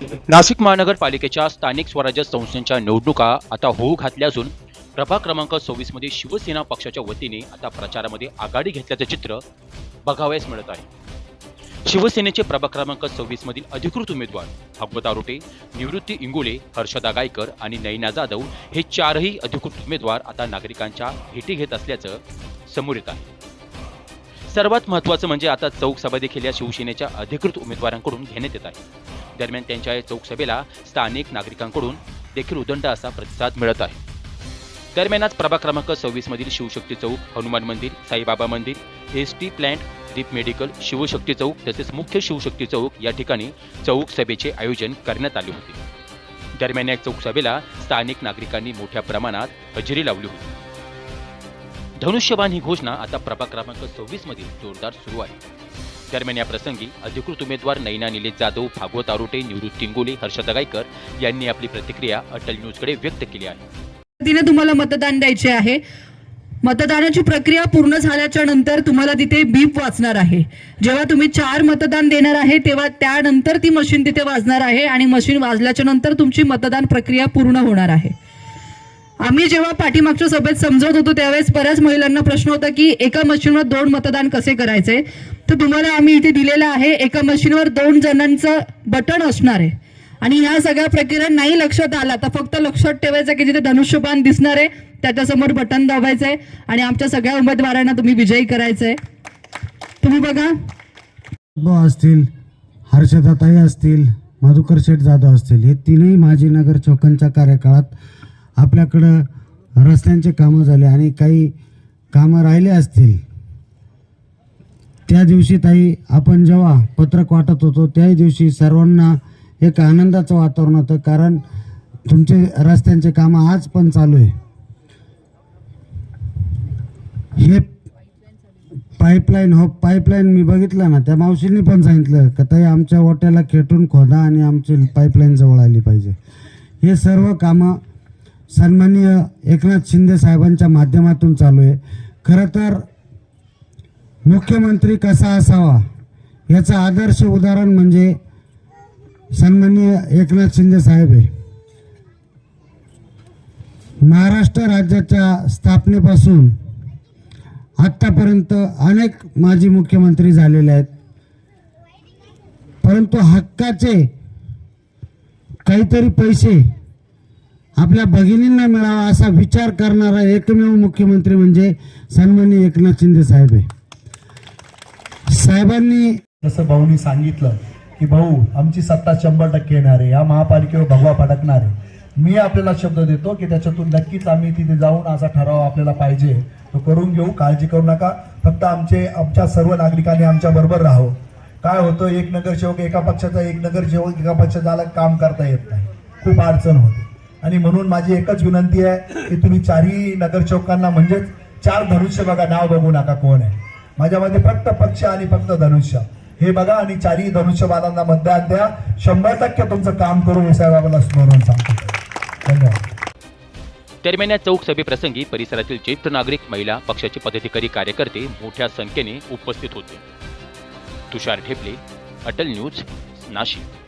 नाशिक महानगरपालिकेच्या स्थानिक स्वराज्य संस्थेच्या निवडणुका आता होऊ घातल्या असून प्रभाग क्रमांक सव्वीसमध्ये शिवसेना पक्षाच्या वतीने आता प्रचारामध्ये आघाडी घेतल्याचं चित्र बघावयास मिळत आहे. शिवसेनेचे प्रभाग क्रमांक सव्वीस मधील अधिकृत उमेदवार भागवत आरोटे निवृत्ती इंगोले हर्षदा गायकर आणि नैना जाधव हे चारही अधिकृत उमेदवार आता नागरिकांच्या भेटी घेत असल्याचं समोर येत आहे. सर्वात महत्त्वाचं म्हणजे आता चौक सभा देखील या शिवसेनेच्या अधिकृत उमेदवारांकडून घेण्यात येत आहे. दरम्यान त्यांच्या या चौक सभेला स्थानिक नागरिकांकडून देखील उदंड असा प्रतिसाद मिळत आहे. दरम्यान आज प्रभाग क्रमांक सव्वीस मधील शिवशक्ती चौक हनुमान मंदिर साईबाबा मंदिर S T plant Deep medical Shivshakti चौक तसेच मुख्य शिवशक्ती चौक या ठिकाणी चौक सभेचे आयोजन करण्यात आले होते. दरम्यान या चौक सभेला स्थानिक नागरिकांनी मोठ्या प्रमाणात हजेरी लावली होती. धनुष्यबाण ही घोषणा आता प्रभाग क्रमांक सव्वीस मधील जोरदार सुरू आहे. दरम्यान या प्रसंगी अधिकृत उमेदवार नैना निलेश जाधव भागवत आरोटे निवृत्त इंगोले हर्षदा गायकर यांनी आपली प्रतिक्रिया अटल न्यूजकडे व्यक्त केली आहे. तिने तुम्हाला मतदान द्यायचे आहे. मतदानाची प्रक्रिया पूर्ण झाल्याच्यानंतर तुम्हाला तिथे बीप वाचणार आहे. जेव्हा तुम्ही चार मतदान देणार आहे तेव्हा त्यानंतर ती मशीन तिथे वाजणार आहे आणि मशीन वाजल्याच्या नंतर तुमची मतदान प्रक्रिया पूर्ण होणार आहे. आम्ही जेव्हा पाठीमागच्या सभेत समजवत होतो त्यावेळेस बऱ्याच महिलांना प्रश्न होता की एका मशीनवर दोन मतदान कसे करायचे? तर तुम्हाला आम्ही इथे दिलेलं आहे एका मशीनवर दोन जणांचं बटन असणार आहे. आणि ह्या सगळ्या प्रक्रिया नाही लक्षात आला तर फक्त लक्षात ठेवायचं की जिथे धनुष्यबाण दिसणार आहे त्याच्यासमोर बटन दाबायचं आहे आणि आमच्या सगळ्या उमेदवारांना तुम्ही विजयी करायचंय. तुम्ही बघा. असतील हर्षदाताई असतील मधुकर शेठ जाधव असतील हे तीनही माजी नगर चौकांच्या कार्यकाळात आपल्याकडं रस्त्यांचे कामं झाले आणि काही कामं राहिले असतील. त्या दिवशी ताई आपण जेव्हा पत्रक वाटत होतो त्याही दिवशी सर्वांना एक आनंदाचं वातावरण होतं कारण तुमचे रस्त्यांचे कामं आज पण चालू आहे. हे पाईपलाईन हो पाईपलाईन मी बघितलं ना त्या मावशींनी पण सांगितलं का ताई आमच्या ओट्याला खेटून खोदा आणि आमची पाईपलाईन जवळ आली पाहिजे. हे सर्व कामं सन्माननीय एकनाथ शिंदे साहेबांच्या माध्यमातून चालू आहे. खरं तर मुख्यमंत्री कसा असावा याचं आदर्श उदाहरण म्हणजे सन्माननीय एकनाथ शिंदे साहेब आहे. महाराष्ट्र राज्याच्या स्थापनेपासून आत्तापर्यंत अनेक माजी मुख्यमंत्री झालेले आहेत. परंतु हक्काचे काहीतरी पैसे आपल्या भगिनींना मिळावा असा विचार करणारा एकमेव मुख्यमंत्री म्हणजे सन्माननीय एकनाथ शिंदे साहेब आहे. साहेबांनी जसं भाऊनी सांगितलं की भाऊ आमची सत्ता शंभर टक्के येणार आहे. या महापालिकेवर भगवा फडकणार आहे. मी आपल्याला शब्द देतो की त्याच्यातून नक्कीच आम्ही तिथे जाऊन असा ठराव आपल्याला पाहिजे. तो करून घेऊ काळजी करू नका. फक्त आमचे आमच्या सर्व नागरिकांनी आमच्या बरोबर राहावं. काय होतं एक नगरसेवक एका पक्षाचा एक नगरसेवक एका पक्षाचा काम करता येत नाही. खूप अडचण होते. आणि म्हणून माझी एकच विनंती आहे की तुम्ही चारही नगरसेवकांना म्हणजेच चार धनुष्य बघा नाव बघू नका कोण आहे. माझ्यामध्ये फक्त पक्ष आणि फक्त धनुष्य. हे बघा आणि चारही धनुष्यबाणांना मतदान द्या. शंभर टक्के तुमचं काम करू हे साहेबांना सांगतो. धन्यवाद. दरम्यान या चौक सभेप्रसंगी परिसरातील ज्येष्ठ नागरिक महिला पक्षाचे पदाधिकारी कार्यकर्ते मोठ्या संख्येने उपस्थित होते. तुषार ठेपले अटल न्यूज नाशिक.